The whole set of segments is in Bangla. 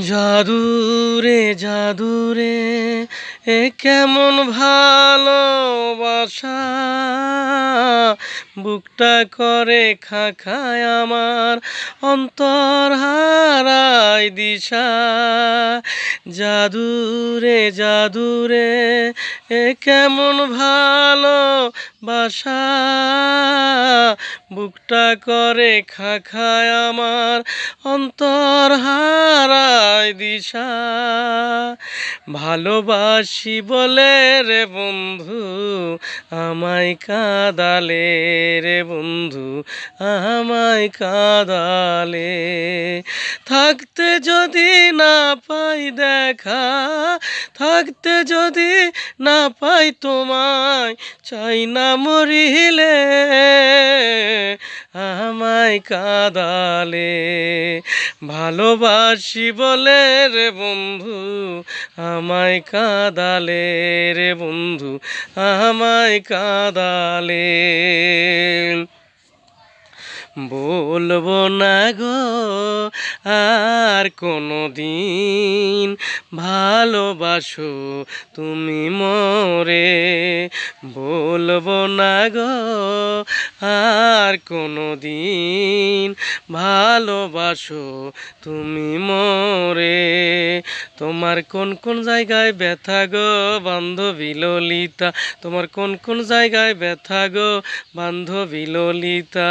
জাদুরে জাদুরে, এ কেমন ভালোবাসা। বুকটা করে খাখায় আমার অন্তর হারায় দিশা। জাদুরে জাদুরে, এ কেমন ভালো বাসা বুকটা করে খাখায় আমার, অন্তর হারায় দিশা। ভালোবাসি বলে রে বন্ধু, আমায় কাদালে রে বন্ধু, আমায় কাদালে। থাকতে যদি না পাই দেখা, থাকতে যদি না পাই তোমায়, চাই না মরিলে, আমায় কাদালে। ভালোবাসি বলে রে বন্ধু, আমায় কাদালে রে বন্ধু, আমায় কাদালে। বলব না গো, আর কোনো দিন ভালোবাসো, তুমি মরে বলব না গো, আর কোনো দিন ভালোবাসো, তুমি মরে। তোমার কোন কোন জায়গায় ব্যথা গো, বান্ধবী ললিতা? তোমার কোন কোন জায়গায় ব্যথা গো, বান্ধবী ললিতা?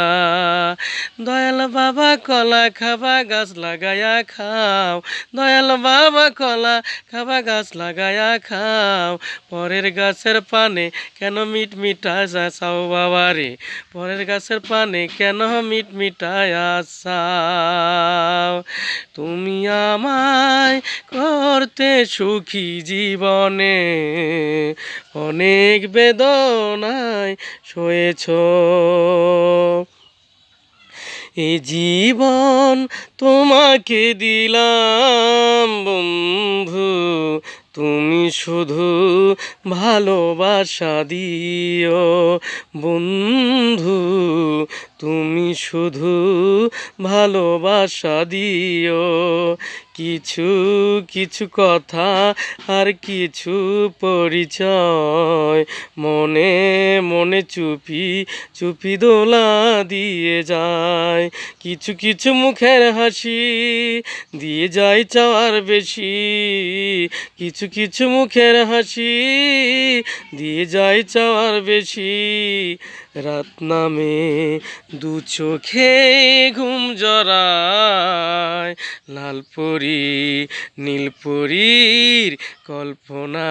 দয়াল বাবা কলা খাবা, গাছ লাগায়া খাও। দয়াল বাবা কলা খাবা, গাছ লাগায়া খাও। পরের গাছের পানে কেন মিট মিটায় চাও বাবা রে পরের গাছের পানে কেন মিট মিটায় চাও তুমি আমায় করতে সুখী জীবনে অনেক বেদনায় সয়েছ এ জীবন তোমাকে দিলাম বন্ধু। তুমি শুধু ভালোবাসা দিও, বন্ধু। তুমি শুধু ভালোবাসা দিও। কিছু কিছু কথা আর কিছু পরিচয় মনে মনে চুপি চুপি দোলা দিয়ে যায়। কিছু কিছু মুখের হাসি দিয়ে যায় চাওয়ার বেশি। কিছু কিছু মুখের হাসি দিয়ে যায় চাওয়ার বেশি। রাত নামে দু চোখে ঘুম জড়ায়। লালপুরি, নীলপুরীর কল্পনা